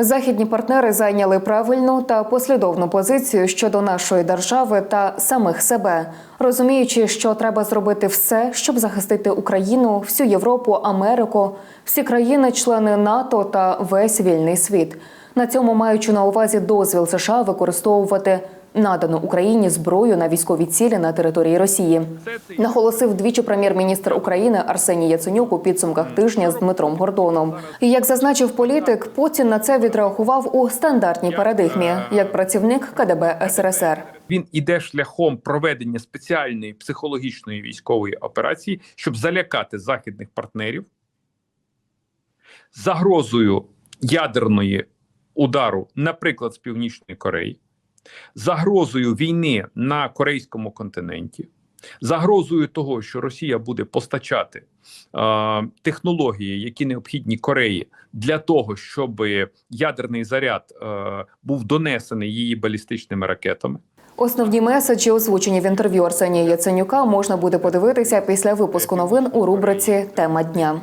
Західні партнери зайняли правильну та послідовну позицію щодо нашої держави та самих себе, розуміючи, що треба зробити все, щоб захистити Україну, всю Європу, Америку, всі країни-члени НАТО та весь вільний світ. На цьому маючи на увазі дозвіл США використовувати надану Україні зброю на військові цілі на території Росії. Наголосив двічі прем'єр-міністр України Арсеній Яценюк у підсумках тижня з Дмитром Гордоном. І як зазначив політик, Путін на це відреагував у стандартній парадигмі як працівник КДБ СРСР. Він іде шляхом проведення спеціальної психологічної військової операції, щоб залякати західних партнерів загрозою ядерної удару, наприклад, з Північної Кореї, загрозою війни на корейському континенті, загрозою того, що Росія буде постачати е, технології, які необхідні Кореї, для того, щоб ядерний заряд е, був донесений її балістичними ракетами. Основні меседжі, озвучені в інтерв'ю Арсенія Яценюка, можна буде подивитися після випуску новин у рубриці Тема дня.